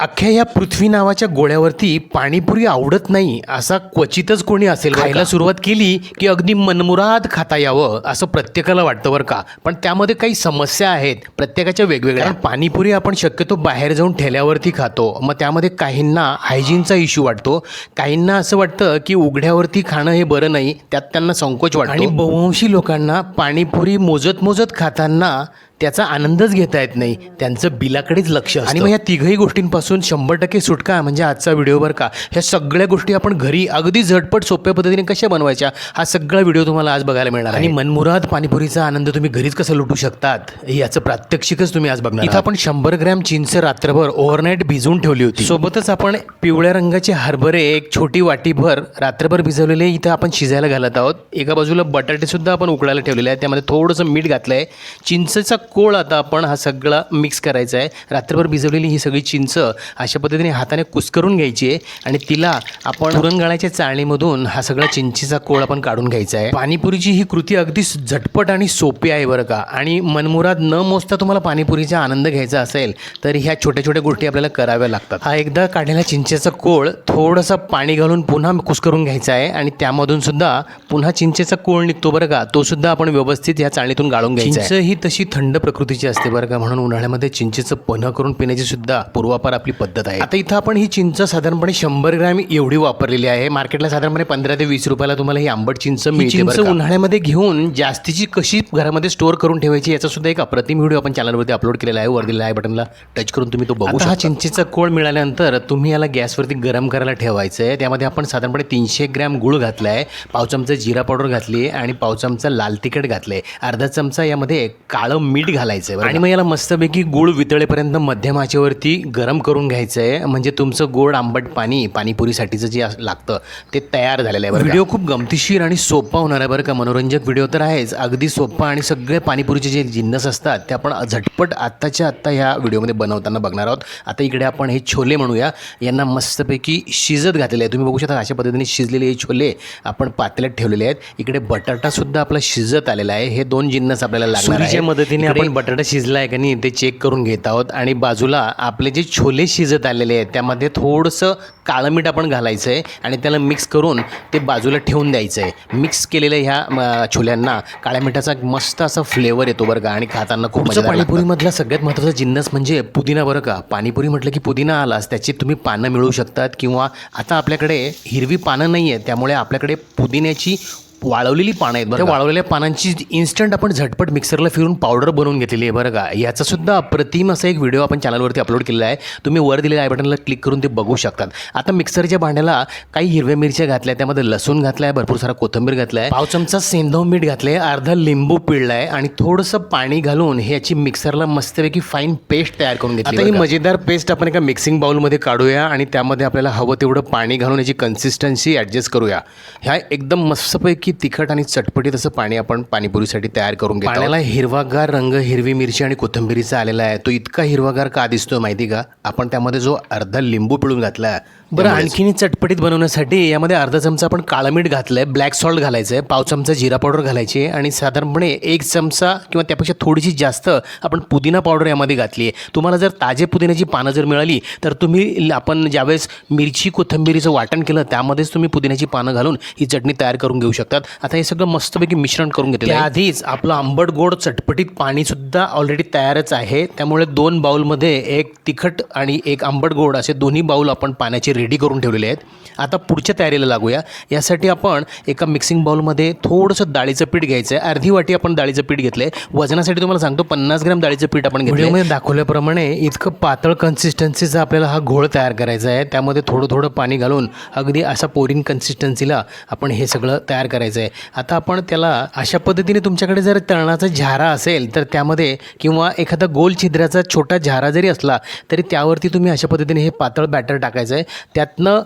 अख्ख्या या पृथ्वी नावाच्या गोळ्यावरती पाणीपुरी आवडत नाही असा क्वचितच कोणी असेल. खायला सुरुवात केली की अगदी मनमुराद खाता यावं असं प्रत्येकाला वाटतं बरं का. पण त्यामध्ये काही समस्या आहेत प्रत्येकाच्या वेगवेगळ्या. पाणीपुरी आपण शक्यतो बाहेर जाऊन ठेल्यावरती खातो. मग त्यामध्ये काहींना हायजीनचा इश्यू वाटतो. काहींना असं वाटतं की उघड्यावरती खाणं हे बरं नाही त्यात त्यांना संकोच वाटतो. आणि बहुंशी लोकांना पाणीपुरी मोजत मोजत खाताना त्याचा आनंदच घेता येत नाही. त्यांचं बिलाकडेच लक्ष. आणि मग या तिघही गोष्टींपासून शंभर टक्के सुटका म्हणजे आजचा व्हिडिओ बरं का ह्या सगळ्या गोष्टी आपण घरी अगदी झटपट सोप्या पद्धतीने कशा बनवायच्या हा सगळा व्हिडिओ तुम्हाला आज बघायला मिळणार आणि मनमुराद पाणीपुरीचा आनंद तुम्ही घरीच कसं लुटू शकतात याचं प्रात्यक्षिकच तुम्ही आज बघणार इथं आपण शंभर ग्रॅम चिंच रात्रभर ओव्हरनाईट भिजवून ठेवली होती. सोबतच आपण पिवळ्या रंगाचे हरभरे एक छोटी वाटीभर रात्रभर भिजवलेले इथं आपण शिजायला घालत आहोत. एका बाजूला बटाटे सुद्धा आपण उकळायला ठेवलेले आहेत. त्यामध्ये थोडंसं मीठ घातलं आहे चिंचचा कोळ आता आपण हा सगळा मिक्स करायचा आहे. रात्रभर भिजवलेली ही सगळी चिंच अशा पद्धतीने हाताने कुस्करून घ्यायची आहे आणि तिला आपण पुरणगाळ्याच्या चाळणीमधून हा सगळा चिंचेचा कोळ आपण काढून घ्यायचा आहे. पाणीपुरीची ही कृती अगदी झटपट आणि सोपी आहे बरं का. आणि मनमुराद न मोजता तुम्हाला पाणीपुरीचा आनंद घ्यायचा असेल तर ह्या छोट्या छोट्या गोष्टी आपल्याला कराव्या लागतात. हा एकदा काढलेला चिंचेचा कोळ थोडंसं पाणी घालून पुन्हा कुस्करून घ्यायचा आहे आणि त्यामधून सुद्धा पुन्हा चिंचेचा कोळ निघतो बरं का तो सुद्धा आपण व्यवस्थित या चाळणीतून गाळून घ्यायचा चिंच ही तशी थंड प्रकृतीची असते बरं का? म्हणून उन्हाळ्यामध्ये चिंचेचं पन्ह करून पिण्याची सुद्धा पूर्वापार आपली पद्धत आहे. आता इथं आपण ही चिंच साधारणपणे शंभर ग्रॅम एवढी वापरलेली आहे. मार्केटला साधारणपणे पंधरा ते वीस रुपयाला तुम्हाला ही आंबट चिंच मिळते उन्हाळ्यामध्ये घेऊन जास्तीची कशी घरामध्ये स्टोअर करून ठेवायची याचा सुद्धा एक अप्रतिम व्हिडिओ आपण चॅनलवरती अपलोड केलेला आहे. वर दिलेला आहे बटनला टच करून तुम्ही तो बघू हा चिंचेचा कोळ मिळाल्यानंतर तुम्ही याला गॅसवरती गरम करायला ठेवायचं आहे. त्यामध्ये आपण साधारणपणे तीनशे ग्रॅम गुळ घातला आहे पाव चमचा जिरा पावडर घातली आहे आणि पाव चमचा लाल तिखट घातलं आहे अर्धा चमचा यामध्ये काळं मीठ घालायचं आहे आणि मग याला मस्तपैकी गुळ वितळेपर्यंत मध्यम आचेवरती गरम करून घ्यायचं आहे म्हणजे तुमचं गोड आंबट पाणी पाणीपुरीसाठीचं जे लागतं ते तयार झालेलं आहे व्हिडिओ खूप गमतीशीर आणि सोपा होणार आहे बरं का? मनोरंजक व्हिडिओ तर आहेच. अगदी सोपा आणि सगळे पाणीपुरीचे जे जिन्नस असतात ते आपण झटपट आत्ताच्या आत्ता ह्या व्हिडिओमध्ये बनवताना बघणार आहोत. आता इकडे आपण हे छोले म्हणूया. यांना मस्तपैकी शिजत घातलेले आहे. तुम्ही बघू शकता अशा पद्धतीने शिजलेले हे छोले आपण पातेल्यात ठेवलेले आहेत. इकडे बटाटा सुद्धा आपला शिजत आलेला आहे. हे दोन जिन्नस आपल्याला लागणार आहे मदतीने आपण बटाटा शिजला आहे का नाही ते चेक करून घेत आहोत. आणि बाजूला आपले जे छोले शिजत आलेले आहेत त्यामध्ये थोडंसं काळं मीठ आपण घालायचं आहे आणि त्याला मिक्स करून ते बाजूला ठेवून द्यायचं आहे मिक्स केलेल्या ह्या छोल्यांना काळ्या मिठाचा एक मस्त असा फ्लेवर येतो बरं का आणि खाताना खूप पाणीपुरीमधला सगळ्यात महत्त्वाचा जिन्नस म्हणजे पुदिना बरं का. पाणीपुरी म्हटलं की पुदिना आलाच त्याची तुम्ही पानं मिळू शकतात किंवा आता आपल्याकडे हिरवी पानं नाही आहेत त्यामुळे आपल्याकडे पुदिन्याची वाळवलेली पानं आहेत बरं वाळवलेल्या पानांची इन्स्टंट आपण झटपट मिक्सरला फिरून पावडर बनवून घेतलेली आहे बरं का? याचा सुद्धा अप्रतिम असा एक व्हिडिओ आपण चॅनलवरती अपलोड केलेला आहे. तुम्ही वर दिलेल्या आय बटनला क्लिक करून ते बघू शकतात. आता मिक्सरच्या भांड्याला काही हिरव्या मिरच्या घातल्या त्यामध्ये लसूण घातला आहे भरपूर सारा कोथिंबीर घातला आहे. पाव चमचा सेंधव मीठ घातलं आहे अर्धा लिंबू पिळला आहे आणि थोडंसं पाणी घालून हे याची मिक्सरला मस्तपैकी फाईन पेस्ट तयार करून घेतली आता ही मजेदार पेस्ट आपण एका मिक्सिंग बाउलमध्ये काढूया आणि त्यामध्ये आपल्याला हवं तेवढं पाणी घालून याची कन्सिस्टन्सी ॲडजस्ट करूया. ह्या एकदम मस्तपैकी तिखट आणि चटपटीत असं पाणी आपण पाणीपुरीसाठी तयार करून घेतो. पाण्याला हिरवागार रंग हिरवी मिरची आणि कोथिंबीरीचा आलेला आहे. तो इतका हिरवागार का दिसतोय माहिती का? आपण त्यामध्ये जो अर्धा लिंबू पिळून घातला बरं आणखीन चटपटीत बनवण्यासाठी यामध्ये अर्धा चमचा आपण काळं मीठ घातलंय ब्लॅक सॉल्ट घालायचं आहे पाव चमचा जिरा पावडर घालायची आहे आणि साधारणपणे एक चमचा किंवा त्यापेक्षा थोडीशी जास्त आपण पुदिना पावडर यामध्ये घातली आहे. तुम्हाला जर ताजे पुदिन्याची पानं जर मिळाली तर तुम्ही आपण ज्यावेळेस मिरची कोथिंबिरीचं वाटण केलं त्यामध्येच तुम्ही पुदिन्याची पानं घालून ही चटणी तयार करून घेऊ शकतात. आता हे सगळं मस्तपैकी मिश्रण करून घेतलं आधीच आपलं आंबट गोड चटपटीत पाणीसुद्धा ऑलरेडी तयारच आहे. त्यामुळे दोन बाउलमध्ये एक तिखट आणि एक आंबट गोड असे दोन्ही बाउल आपण पाण्याचे रेडी करून ठेवलेले आहेत. आता पुढच्या तयारीला लागूया. यासाठी आपण एका मिक्सिंग बाउलमध्ये थोडंसं डाळीचं पीठ घ्यायचं आहे अर्धी वाटी आपण डाळीचं पीठ घेतलं आहे वजनासाठी तुम्हाला सांगतो पन्नास ग्रॅम डाळीचं पीठ आपण घेतलं दाखवल्याप्रमाणे इतकं पातळ कन्सिस्टन्सीचा आपल्याला हा घोळ तयार करायचा आहे. त्यामध्ये थोडं थोडं पाणी घालून अगदी असा पोरिंग कन्सिस्टन्सीला आपण हे सगळं तयार करायचं आहे आता आपण त्याला अशा पद्धतीने तुमच्याकडे जर तळणाचा झारा असेल तर त्यामध्ये किंवा एखादा गोल छिद्राचा छोटा झारा जरी असला तरी त्यावरती तुम्ही अशा पद्धतीने हे पातळ बॅटर टाकायचं आहे त्यातनं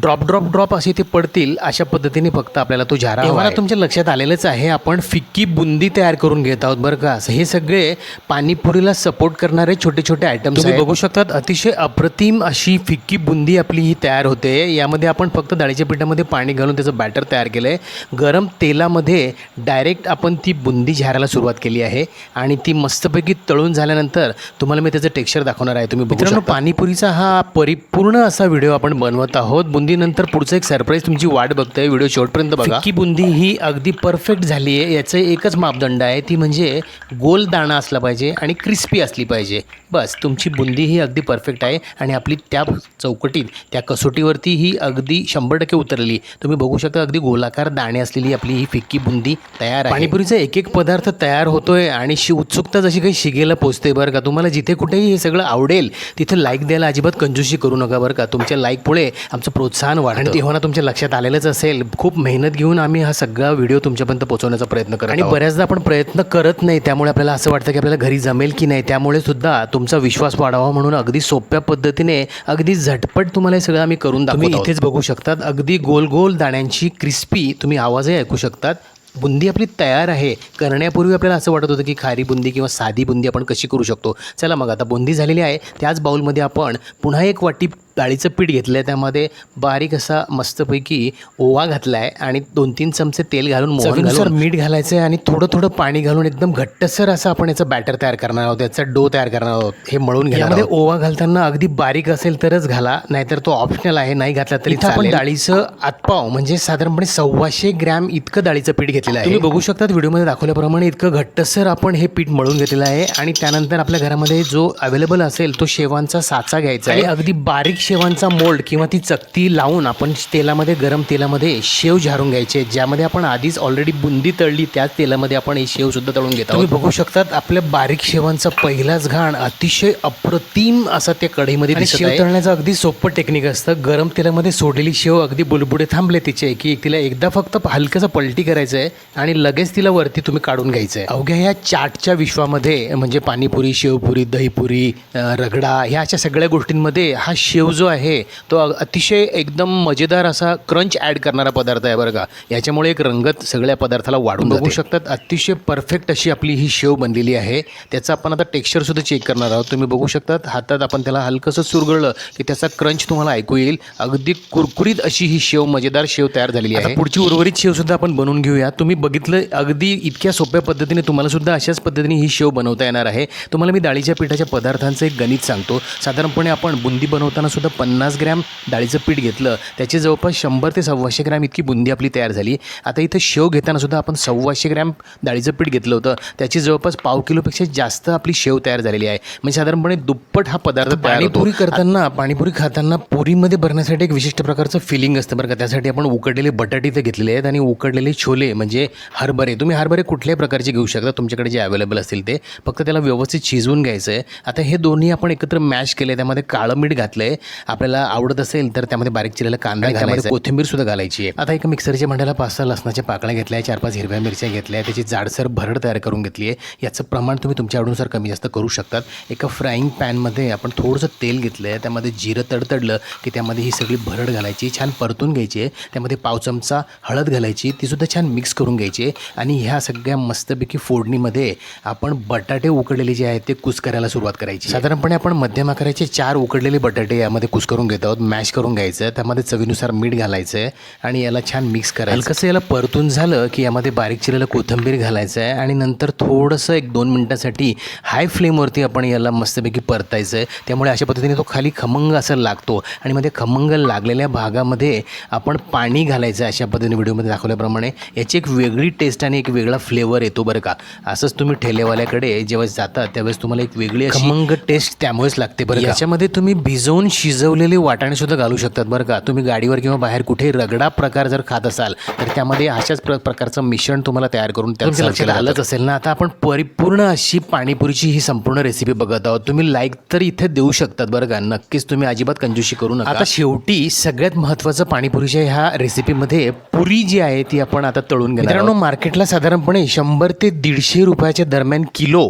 ड्रॉप ड्रॉप ड्रॉप असे ते पडतील अशा पद्धतीने फक्त आपल्याला तो झारा हवा आहे. तुमच्या लक्षात आलेलंच आहे. आपण फिक्की बुंदी तयार करून घेत आहोत बरं का. हे सगळे पाणीपुरीला सपोर्ट करणारे छोटे छोटे आयटम्स तुम्ही बघू शकतात अतिशय अप्रतिम अशी फिक्की बुंदी आपली ही तयार होते. यामध्ये आपण फक्त डाळीच्या पिठामध्ये पाणी घालून त्याचं बॅटर तयार केलं आहे गरम तेलामध्ये डायरेक्ट आपण ती बुंदी झारायला सुरुवात केली आहे. आणि ती मस्तपैकी तळून झाल्यानंतर तुम्हाला मी त्याचं टेक्स्चर दाखवणार आहे. तुम्ही मित्रांनो पाणीपुरीचा हा परिपूर्ण असा व्हिडिओ आपण बनवत आहोत. बुंदीनंतर पुढचं एक सरप्राईज तुमची वाट बघतोय. व्हिडिओ शेवटपर्यंत बघा. की बुंदी ही अगदी परफेक्ट झाली आहे. याचं एकच मापदंड आहे. ती म्हणजे गोल दाणा असला पाहिजे आणि क्रिस्पी असली पाहिजे. बस तुमची बुंदी ही अगदी परफेक्ट आहे. आणि आपली त्या चौकटीत त्या कसोटीवरती ही अगदी शंभर टक्के उतरली. तुम्ही बघू शकता अगदी गोलाकार दाणे असलेली आपली ही फिक्की बुंदी तयार आहे. पाणीपुरीचा एक एक पदार्थ तयार होतोय आणि शि उत्सुकता जशी काही शिगेला पोचते बरं का? तुम्हाला जिथे कुठेही हे सगळं आवडेल तिथे लाईक द्यायला अजिबात कंजूशी करू नका बरं का? तुमच्या लाईकमुळे आमचं प्रोत्साहन वाढतं. आणि तेव्हा ना तुमच्या लक्षात आलेलंच असेल खूप मेहनत घेऊन आम्ही हा सगळा व्हिडिओ तुमच्यापर्यंत पोहोचवण्याचा प्रयत्न करतो आणि बऱ्याचदा आपण प्रयत्न करत नाही त्यामुळे आपल्याला असं वाटतं की आपल्याला घरी जमेल की नाही त्यामुळे सुद्धा तुमचा विश्वास वाढावा म्हणून अगदी सोप्या पद्धतीने अगदी झटपट तुम्हाला हे सगळं आम्ही करून दाखवतो इथेच बघू शकतात अगदी गोल गोल दाण्यांची क्रिस्पी तुम्ही आवाजही ऐकू शकतात. बुंदी आपली तयार आहे करण्यापूर्वी आपल्याला असं वाटत होतं की खारी बुंदी किंवा साधी बुंदी आपण कशी करू शकतो. चला मग आता बुंदी झालेली आहे त्याच बाउलमध्ये आपण पुन्हा एक वाटी डाळीचं पीठ घेतलं आहे त्यामध्ये बारीक असा मस्तपैकी ओवा घातला आहे आणि दोन तीन चमचे तेल घालून मोहन घालून मीठ घालायचं आहे आणि थोडं थोडं पाणी घालून एकदम घट्टसर असं आपण याचं बॅटर तयार करणार आहोत याचा डो तयार करणार आहोत हे मळून घ्यामध्ये ओवा घालताना अगदी बारीक असेल तरच घाला नाहीतर तो ऑप्शनल आहे नाही घातला तरी आपण डाळीचं आतपाव म्हणजे साधारणपणे सव्वाशे ग्रॅम इतकं डाळीचं पीठ घेतलेलं आहे. तुम्ही बघू शकतात व्हिडिओमध्ये दाखवल्याप्रमाणे इतकं घट्टसर आपण हे पीठ मळून घेतलेलं आहे आणि त्यानंतर आपल्या घरामध्ये जो अवेलेबल असेल तो शेवांचा साचा घ्यायचा आहे. अगदी बारीक शेवांचा मोल्ड किंवा ती चकती लावून आपण तेलामध्ये गरम तेलामध्ये शेव झारून घ्यायचे ज्यामध्ये आपण आधीच ऑलरेडी बुंदी तळली त्याच तेलामध्ये आपण हे शेव सुद्धा तळून घेतो तुम्ही बघू शकतात आपल्या बारीक शेवांचा पहिलाच घाण अतिशय अप्रतिम असा त्या कढईमध्ये शेव तळण्याचं अगदी सोपं टेक्निक असतं. गरम तेलामध्ये सोडलेली शेव अगदी बुलबुडे थांबले तिचे की तिला एकदा फक्त हलकंसं पलटी करायचं आहे आणि लगेच तिला वरती तुम्ही काढून घ्यायचं आहे अवघ्या या चाटच्या विश्वामध्ये म्हणजे पाणीपुरी शेवपुरी दहीपुरी रगडा ह्या अशा सगळ्या गोष्टींमध्ये हा शेव जो आहे तो अतिशय एकदम मजेदार असा क्रंच ॲड करणारा पदार्थ आहे बरं का. याच्यामुळे एक रंगत सगळ्या पदार्थाला वाढून बघू शकतात अतिशय परफेक्ट अशी आपली ही शेव बनलेली आहे. त्याचं आपण आता टेक्स्चरसुद्धा चेक करणार आहोत. तुम्ही बघू शकतात हातात आपण त्याला हलकंसं चुरगळलं की त्याचा क्रंच तुम्हाला ऐकू येईल. अगदी कुरकुरीत अशी ही शेव मजेदार शेव तयार झालेली आहे. पुढची उर्वरित शेव सुद्धा आपण बनवून घेऊया. तुम्ही बघितलं अगदी इतक्या सोप्या पद्धतीने तुम्हाला सुद्धा अशाच पद्धतीने ही शेव बनवता येणार आहे. तुम्हाला मी डाळीच्या पिठाच्या पदार्थांचं एक गणित सांगतो. साधारणपणे आपण बुंदी बनवताना सुद्धा पन्नास ग्रॅम डाळीचं पीठ घेतलं. त्याची जवळपास शंभर ते सव्वाशे ग्रॅम इतकी बुंदी आपली तयार झाली. आता इथं शेव घेताना सुद्धा आपण सव्वाशे ग्रॅम डाळीचं पीठ घेतलं होतं. त्याची जवळपास पाव किलोपेक्षा जास्त आपली शेव तयार झालेली आहे. म्हणजे साधारणपणे दुप्पट हा पदार्थ पाणीपुरी करताना पाणीपुरी खाताना पुरीमध्ये भरण्यासाठी एक विशिष्ट प्रकारचं फिलिंग असतं बरं का. त्यासाठी आपण उकडलेले बटाटे इथे घेतलेले आहेत आणि उकडलेले छोले म्हणजे हरभरे. तुम्ही हरभरे कुठल्याही प्रकारचे घेऊ शकता. तुमच्याकडे जे अवेलेबल असतील ते. फक्त त्याला व्यवस्थित शिजवून घ्यायचं आहे आता हे दोन्ही आपण एकत्र मॅश केले त्यामध्ये काळं मीठ घातलं आहे आपल्याला आवडत असेल तर त्यामध्ये बारीक चिरलेला कांदा घालायचा. कोथिंबीर सुद्धा घालायची आहे. आता एका मिक्सरच्या भांड्याला पाच सहा लसणाच्या पाकळ्या घेतल्या चार पाच हिरव्या मिरच्या घेतल्या त्याची जाडसर भरड तयार करून घेतली आहे. याचं प्रमाण तुम्ही तुमच्या आवडीनुसार कमी जास्त करू शकतात. एका फ्राईंग पॅनमध्ये आपण थोडंसं तेल घेतलं आहे त्यामध्ये जिरं तडतडलं की त्यामध्ये ही सगळी भरड घालायची छान परतून घ्यायची आहे. त्यामध्ये पाव चमचा हळद घालायची तीसुद्धा छान मिक्स करून घ्यायची आहे. आणि ह्या सगळ्या मस्तपैकी फोडणीमध्ये आपण बटाटे उकडलेले जे आहेत ते कुस करायला सुरुवात करायची साधारणपणे आपण मध्यम आकाराचे चार उकडलेले बटाटे यामध्ये कुस करून घेत आहोत मॅश करून घ्यायचं आहे त्यामध्ये चवीनुसार मीठ घालायचं आहे आणि याला छान मिक्स करायचं. कसं याला परतून झालं की यामध्ये बारीक चिरलेलं कोथिंबीर घालायचं आहे आणि नंतर थोडंसं एक दोन मिनटासाठी हाय फ्लेमवरती आपण याला मस्तपैकी परतायचं आहे त्यामुळे अशा पद्धतीने तो खाली खमंग असं लागतो आणि मध्ये खमंग लागलेल्या भागामध्ये आपण पाणी घालायचं अशा पद्धतीने व्हिडिओमध्ये दाखवल्याप्रमाणे. याची एक वेगळी टेस्ट आणि एक वेगळा फ्लेवर येतो बरं का. असंच तुम्ही ठेलेवाल्याकडे जेव्हा जाता त्यावेळेस तुम्हाला एक वेगळी खमंग टेस्ट त्यामुळेच लागते बरं याच्यामध्ये तुम्ही भिजवून शिजवलेले वाटाणे सुद्धा घालू शकतात बरं का. तुम्ही गाडीवर किंवा बाहेर कुठे रगडा प्रकार जर खात असाल तर त्यामध्ये अशाच प्र प्रकारचं मिश्रण तुम्हाला तयार करून तुमच्या लक्षात आलंच असेल ना आता आपण परिपूर्ण अशी पाणीपुरीची ही संपूर्ण रेसिपी बघत आहोत. तुम्ही लाईक तर इथे देऊ शकतात बरं का. नक्कीच तुम्ही अजिबात कंजूशी करू नका. आता शेवटी सगळ्यात महत्त्वाचं पाणीपुरीच्या ह्या रेसिपीमध्ये पुरी जी आहे ती आपण आता तळून घेणार मित्रांनो मार्केटला साधारणपणे शंभर ते दीडशे रुपयाच्या दरम्यान किलो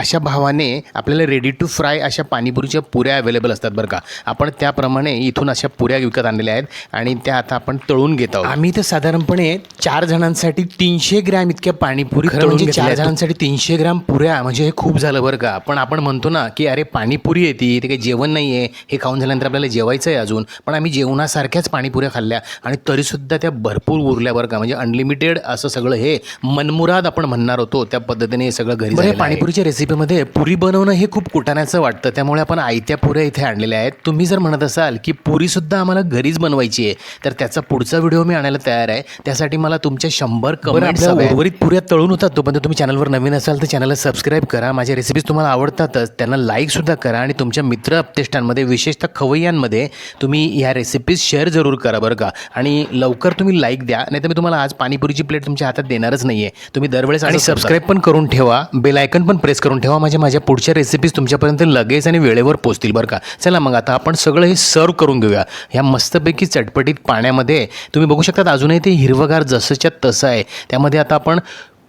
अशा भावाने आपल्याला रेडी टू फ्राय अशा पाणीपुरीच्या पुऱ्या अवेलेबल असतात बरं का. आपण त्याप्रमाणे इथून अशा पुऱ्या विकत आणलेल्या आहेत आणि त्या आता आपण तळून घेत आहोत. आम्ही तर साधारणपणे चार जणांसाठी तीनशे ग्रॅम इतक्या पाणीपुरी म्हणजे चार. जणांसाठी तीनशे ग्रॅम पुऱ्या म्हणजे हे खूप झालं बरं का. पण आपण म्हणतो ना की अरे पाणीपुरी येते ते काही जेवण नाही आहे हे खाऊन झाल्यानंतर आपल्याला जेवायचं आहे अजून. पण आम्ही जेवणासारख्याच पाणीपुऱ्या खाल्ल्या आणि तरीसुद्धा त्या भरपूर उरल्या बरं का. म्हणजे अनलिमिटेड असं सगळं हे मनमुराद आपण म्हणणार होतो त्या पद्धतीने हे सगळं घरी. पाणीपुरीच्या रेसिपीमध्ये पुरी बनवणं हे खूप कुटाण्याचं वाटतं. त्यामुळे आपण आयत्या पुऱ्या इथे आणलेल्या आहेत. तुम्ही जर म्हणत असाल की पुरीसुद्धा आम्हाला घरीच बनवायची आहे तर त्याचा पुढचा व्हिडिओ मी आणायला तयार आहे. त्यासाठी मला तुमच्या शंभर कमेंट्स उर्वरित पुऱ्या तळून होतात तोपर्यंत तुम्ही चॅनलवर नवीन असाल तर चॅनलला सबस्क्राईब करा. माझ्या रेसिपीज तुम्हाला आवडतातच त्यांना लाईकसुद्धा करा आणि तुमच्या मित्र अपतेष्टांमध्ये विशेषतः खवय्यांमध्ये तुम्ही ह्या रेसिपीज शेअर जरूर करा बरं का. आणि लवकर तुम्ही लाईक द्या नाही तर मी तुम्हाला आज पाणीपुरीची प्लेट तुमच्या हातात देणारच नाही आहे तुम्ही दरवेळेस आणि सबस्क्राईब पण करून ठेवा बेल आयकन पण प्रेस करून ठेवा. म्हणजे माझ्या पुढच्या रेसिपीज तुमच्यापर्यंत लगेच आणि वेळेवर पोहोचतील बरं का. चला मग आता आपण सगळं हे सर्व करून घेऊया. ह्या मस्तपैकी चटपटीत पाण्यामध्ये तुम्ही बघू शकता अजूनही ते हिरवगार जसंच्या तसं आहे. त्यामध्ये आता आपण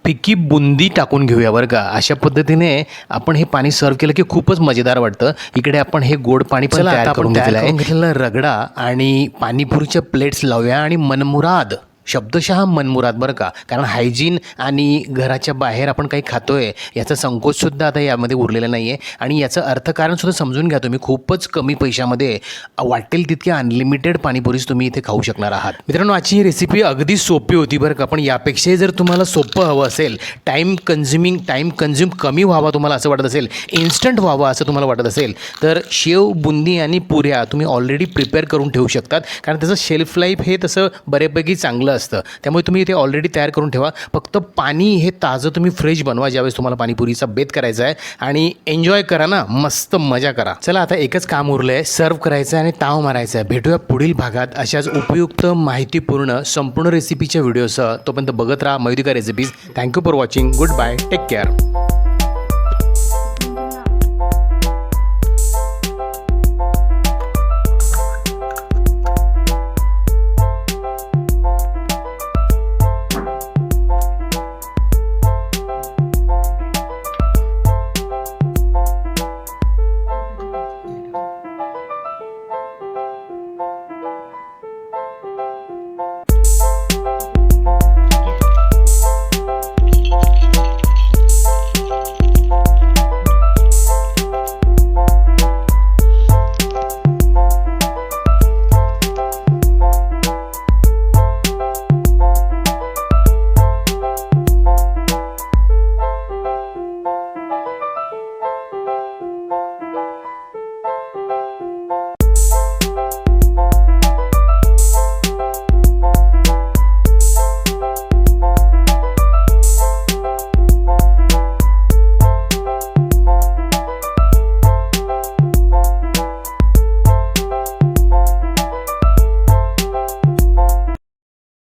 फिकी बुंदी टाकून घेऊया बरं का. अशा पद्धतीने आपण हे पाणी सर्व केलं की खूपच मजेदार वाटतं. इकडे आपण हे गोड पाणी पण आपण करून करून घेतलेला रगडा आणि पाणीपुरीच्या प्लेट्स लावूया आणि मनमुराद. शब्दशः मनमुराद बरं का? कारण हायजीन आणि घराच्या बाहेर आपण काही खातोय याचा संकोचसुद्धा आता यामध्ये उरलेला नाही आहे आणि याचं अर्थकारणसुद्धा समजून घ्या तुम्ही. खूपच कमी पैशामध्ये वाटेल तितके अनलिमिटेड पाणीपुरीच तुम्ही इथे खाऊ शकणार आहात. मित्रांनो आजची ही रेसिपी अगदी सोपी होती बरं का. पण यापेक्षाही जर तुम्हाला सोपं हवं असेल टाईम कन्झ्युमिंग टाईम कन्झ्युम कमी व्हावा तुम्हाला असं वाटत असेल इन्स्टंट व्हावं असं तुम्हाला वाटत असेल तर शेव बुंदी आणि पुऱ्या तुम्ही ऑलरेडी प्रिपेअर करून ठेवू शकतात. कारण त्याचं शेल्फ लाईफ हे तसं बऱ्यापैकी चांगलं असतं. त्यामुळे तुम्ही ते ऑलरेडी तयार करून ठेवा. फक्त पाणी हे ताजं तुम्ही फ्रेश बनवा. ज्यावेळेस तुम्हाला पाणीपुरीचा बेत करायचा आहे. आणि एन्जॉय करा ना. मस्त मजा करा. चला आता एकच काम उरलं आहे सर्व करायचं आहे आणि ताव मारायचं आहे भेटूया पुढील भागात. अशाच उपयुक्त माहितीपूर्ण संपूर्ण रेसिपीच्या व्हिडिओसह तोपर्यंत बघत राहा. Mayudika recipes thank you for watching goodbye take care